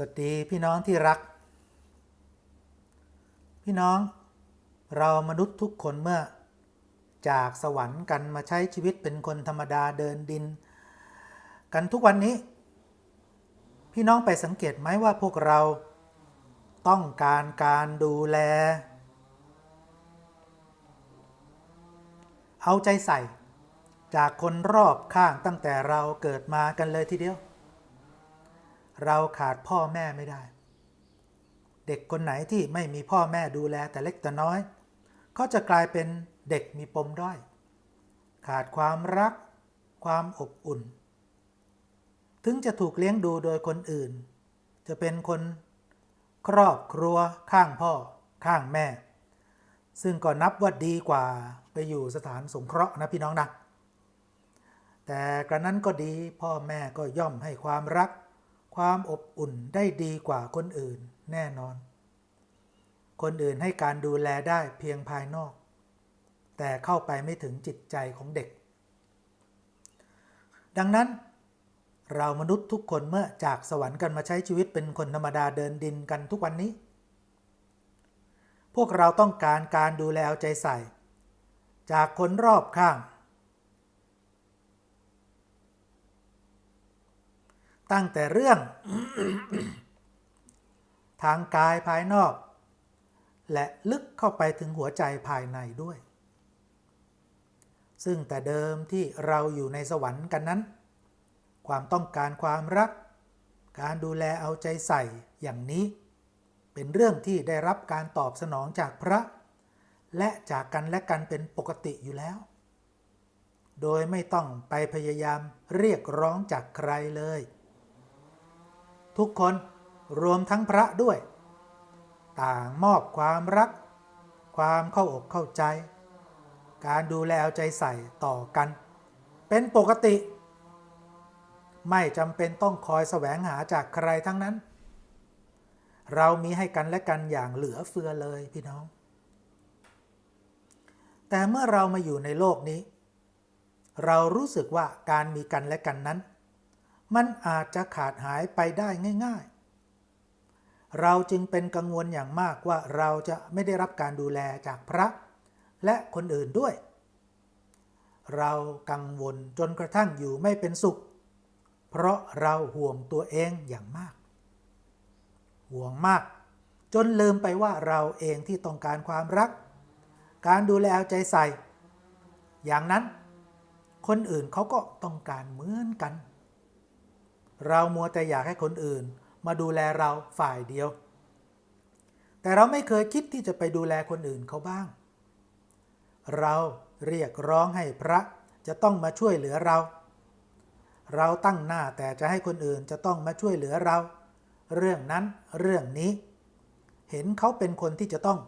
สวัสดีพี่น้องที่รัก พี่น้องเรามนุษย์ทุกคนเมื่อ จากสวรรค์กันมาใช้ชีวิตเป็นคนธรรมดาเดินดิน กันทุกวันนี้ พี่น้องไปสังเกตไหมว่าพวกเราต้องการการดูแล เอาใจใส่จากคนรอบข้างตั้งแต่เราเกิดมากันเลยทีเดียว เราขาดพ่อแม่ไม่ได้ เด็กคนไหนที่ไม่มีพ่อแม่ดูแลแต่เล็กแต่น้อย ก็จะกลายเป็นเด็กมีปมด้อย ขาดความรัก ความอบอุ่น ถึงจะถูกเลี้ยงดูโดยคนอื่น จะเป็นคนครอบครัวข้างพ่อ ข้างแม่ ซึ่งก็นับว่าดีกว่าไปอยู่สถานสงเคราะห์นะพี่น้องนะแต่กระนั้นก็ดีพ่อแม่ก็ย่อมให้ความรัก ความอบอุ่นได้ดีกว่าคนอื่นแน่นอน คนอื่นให้การดูแลได้เพียงภายนอก แต่เข้าไปไม่ถึงจิตใจของเด็ก ดังนั้นเรามนุษย์ทุกคนเมื่อจากสวรรค์กันมาใช้ชีวิตเป็นคนธรรมดาเดินดินกันทุกวันนี้ พวกเราต้องการการดูแลเอาใจใส่ จากคนรอบข้าง ตั้งแต่เรื่อง ทางกายภายนอก และลึกเข้าไปถึงหัวใจภายในด้วย ซึ่งแต่เดิมที่เราอยู่ในสวรรค์กันนั้น ความต้องการความรัก การดูแลเอาใจใส่อย่างนี้ เป็นเรื่องที่ได้รับการตอบสนองจากพระ และจากกันและกันเป็นปกติอยู่แล้วโดยไม่ต้องไปพยายามเรียกร้องจากใครเลย ทุกคนรวมทั้งพระด้วย ต่างมอบความรัก ความเข้าอกเข้าใจ การดูแลเอาใจใส่ต่อกัน เป็นปกติ ไม่จำเป็นต้องคอยแสวงหาจากใครทั้งนั้น เรามีให้กันและกันอย่างเหลือเฟือเลยพี่น้อง แต่เมื่อเรามาอยู่ในโลกนี้ เรารู้สึกว่าการมีกันและกันนั้น มันอาจจะขาดหายไปได้ง่าย ๆ เราจึงเป็นกังวลอย่างมากว่าเราจะไม่ได้รับการดูแลจากพระ และคนอื่นด้วย เรากังวลจนกระทั่งอยู่ไม่เป็นสุข เพราะเราห่วงตัวเองอย่างมาก ห่วงมาก จนลืมไปว่าเราเองที่ต้องการความรัก การดูแลเอาใจใส่ อย่างนั้นคนอื่นเขาก็ต้องการเหมือนกัน เรามัวแต่อยากให้คนอื่น มาดูแลเราฝ่ายเดียว แต่เราไม่เคยคิดที่จะไปดูแลคนอื่นเขาบ้าง เราเรียกร้องให้พระจะต้องมาช่วยเหลือเรา เราตั้งหน้าแต่จะให้คนอื่นจะต้องมาช่วยเหลือเรา เรื่องนั้นเรื่องนี้ เห็นเขาเป็นคนที่จะต้อง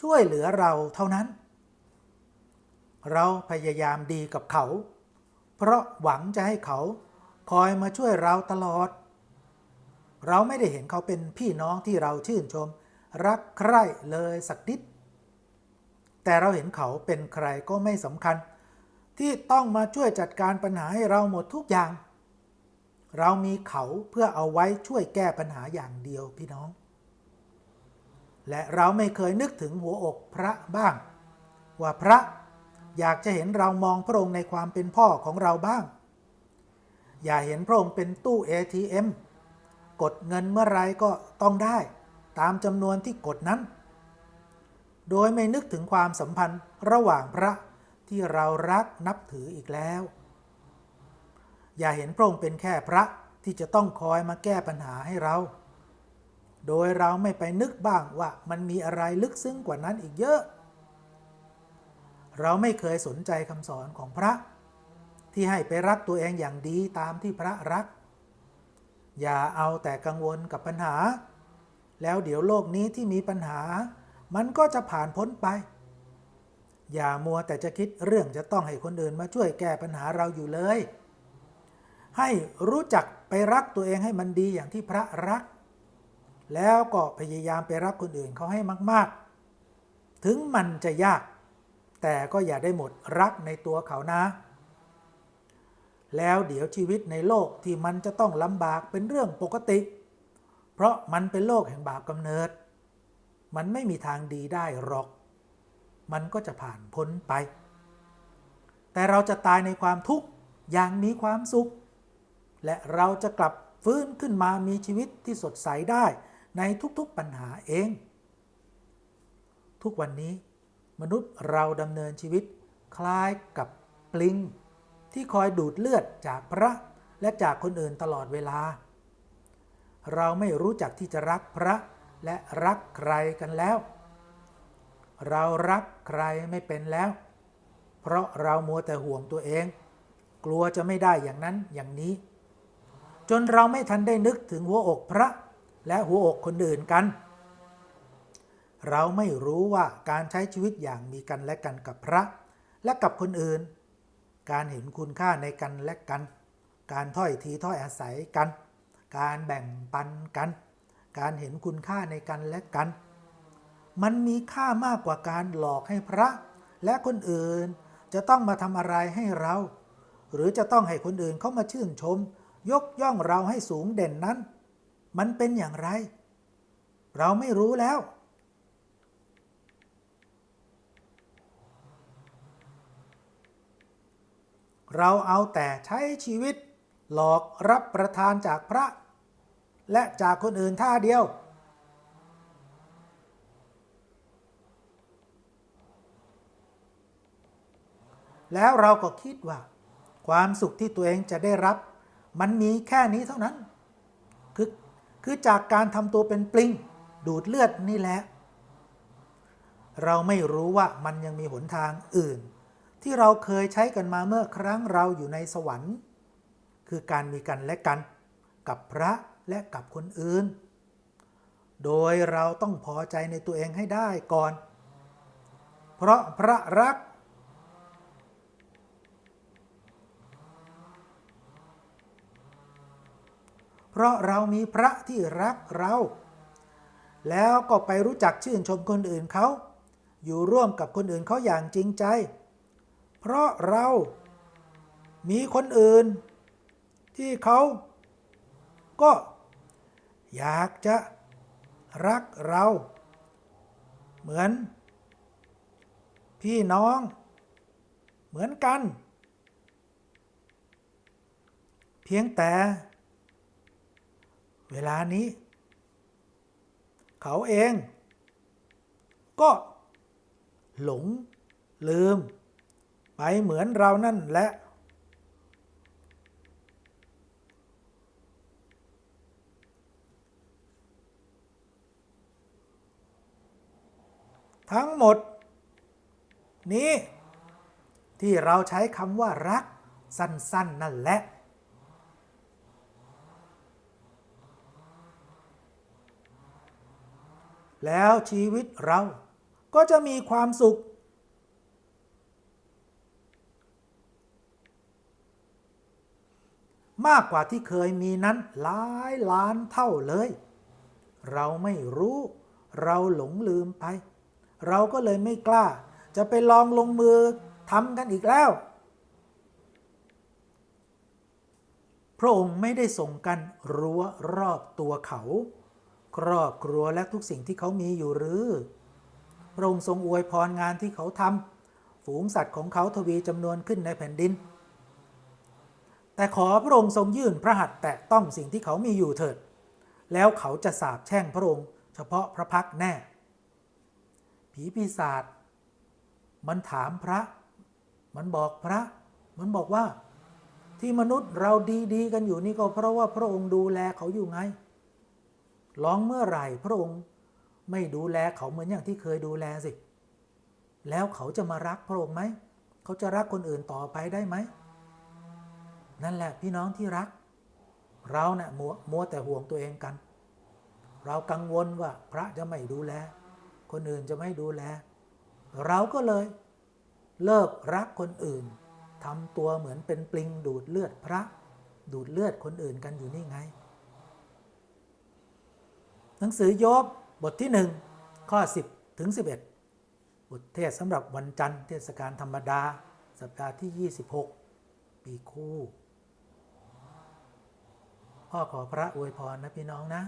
ช่วยเหลือเราเท่านั้น เราพยายามดีกับเขา เพราะหวังจะให้เขา คอยมาช่วยเราตลอด เราไม่ได้เห็นเขาเป็นพี่น้องที่เราชื่นชม รักใคร่เลยสักนิด แต่เราเห็นเขาเป็นใครก็ไม่สำคัญ ที่ต้องมาช่วยจัดการปัญหาให้เราหมดทุกอย่าง เรามีเขาเพื่อเอาไว้ช่วยแก้ปัญหาอย่างเดียวพี่น้อง และเราไม่เคยนึกถึงหัวอกพระบ้าง ว่าพระอยากจะเห็นเรามองพระองค์ในความเป็นพ่อของเราบ้าง อย่าเห็นพระองค์เป็นตู้ ATM กดเงินเมื่อไรก็ต้องได้ ตามจำนวนที่กดนั้น โดยไม่นึกถึงความสัมพันธ์ระหว่างพระที่เรารักนับถืออีกแล้ว อย่าเห็นพระองค์เป็นแค่พระที่จะต้องคอยมาแก้ปัญหาให้เรา โดยเราไม่ไปนึกบ้างว่ามันมีอะไรลึกซึ้งกว่านั้นอีกเยอะ เราไม่เคยสนใจคำสอนของพระ ที่ให้ไปรักตัวเองอย่างดีตามที่พระรัก อย่าเอาแต่กังวลกับปัญหา แล้วเดี๋ยวโลกนี้ที่มีปัญหา มันก็จะผ่านพ้นไป อย่ามัวแต่จะคิดเรื่องจะต้องให้คนอื่นมาช่วยแก้ปัญหาเราอยู่เลย ให้รู้จักไปรักตัวเองให้มันดีอย่างที่พระรัก แล้วก็พยายามไปรักคนอื่นเขาให้มาก ๆ ถึงมันจะยาก แต่ก็อย่าได้หมดรักในตัวเขานะ แล้วเดี๋ยวชีวิตในโลกที่มันจะต้องลำบากเป็นเรื่องปกติ เพราะมันเป็นโลกแห่งบาปกำเนิด มันไม่มีทางดีได้หรอก มันก็จะผ่านพ้นไป แต่เราจะตายในความทุกข์อย่างมีความสุข และเราจะกลับฟื้นขึ้นมามีชีวิตที่สดใสได้ในทุกๆปัญหาเอง ทุกวันนี้ มนุษย์เราดำเนินชีวิตคล้ายกับปลิง ที่คอยดูดเลือดจากพระและจากคนอื่นตลอดเวลา เราไม่รู้จักที่จะรักพระและรักใครกันแล้ว เรารักใครไม่เป็นแล้ว เพราะเรามัวแต่ห่วงตัวเอง กลัวจะไม่ได้อย่างนั้นอย่างนี้ จนเราไม่ทันได้นึกถึงหัวอกพระและหัวอกคนอื่นกัน เราไม่รู้ว่าการใช้ชีวิตอย่างมีกันและกันกับพระ และกับคนอื่น การเห็นคุณค่าในกันและกัน การถ้อยทีถ้อยอาศัยกัน การแบ่งปันกัน การเห็นคุณค่าในกันและกัน มันมีค่ามากกว่าการหลอกให้พระ และคนอื่นจะต้องมาทำอะไรให้เรา หรือจะต้องให้คนอื่นเขามาชื่นชม ยกย่องเราให้สูงเด่นนั้น มันเป็นอย่างไร เราไม่รู้แล้ว เราเอาแต่ใช้ชีวิต หลอกรับประทานจากพระ และจากคนอื่นท่าเดียว แล้วเราก็คิดว่า ความสุขที่ตัวเองจะได้รับ มันมีแค่นี้เท่านั้น คือคือจากการทำตัวเป็นปลิง ดูดเลือดนี่แหละ เราไม่รู้ว่ามันยังมีหนทางอื่น ที่เราเคยใช้กันมาเมื่อครั้งเราอยู่ในสวรรค์ คือการมีกันและกัน กับพระและกับคนอื่น โดยเราต้องพอใจในตัวเองให้ได้ก่อน เพราะพระรัก เพราะเรามีพระที่รักเรา แล้วก็ไปรู้จักชื่นชมคนอื่นเขา อยู่ร่วมกับคนอื่นเขาอย่างจริงใจ เพราะเรามีคนอื่น ที่เขาก็อยากจะรักเรา เหมือน พี่น้อง เหมือนกัน เพียงแต่ เวลานี้ เขาเอง ก็หลงลืม ไปเหมือนเรานั่นแหละทั้งหมด นี้ ที่เราใช้คำว่ารัก สั้น ๆ นั่นแหละ แล้วชีวิตเราก็จะมีความสุข มากกว่าที่เคยมีนั้นหลายล้านเท่าเลย เราไม่รู้ เราหลงลืมไป เราก็เลยไม่กล้า จะไปลองลงมือทำกันอีกแล้ว พระองค์ไม่ได้ส่งกันรั้วรอบตัวเขา ครอบครัวและทุกสิ่งที่เขามีอยู่หรือ พระองค์ทรงอวยพรงานที่เขาทำฝูงสัตว์ของเขาทวีจำนวนขึ้นในแผ่นดิน แต่ขอพระองค์ทรงยื่นพระหัตถ์แตะต้องสิ่งที่เขามีอยู่เถิด แล้วเขาจะสาบแช่งพระองค์ เฉพาะพระพักแน่ ผีปีศาจมันถามพระ มันบอกพระ มันบอกว่าที่มนุษย์เราดีๆกันอยู่นี่ก็เพราะว่าพระองค์ดูแลเขาอยู่ไงลองเมื่อไหร่พระองค์ไม่ดูแลเขาเหมือนอย่างที่เคยดูแลสิ แล้วเขาจะมารักพระองค์ไหม เขาจะรักคนอื่นต่อไปได้ไหม นั่นแหละพี่น้องที่รัก เราเนะ่ยมัวมัวแต่ห่วงตัวเองกัน เรากังวลว่าพระจะไม่ดูแล คนอื่นจะไม่ดูแล เราก็เลยเลิกรักคนอื่นทำตัวเหมือนเป็นปลิงดูดเลือดพระ ดูดเลือดคนอื่นกันอยู่นี่ไง หนังสือโยบบทที่1ข้อ 10 ถึง 11 บทเทศสำหรับวันจันทร์เทศกาลธรรมดา สัปดาห์ที่ 26 ปีคู่ พ่อขอพระอวยพรนะพี่น้องนะ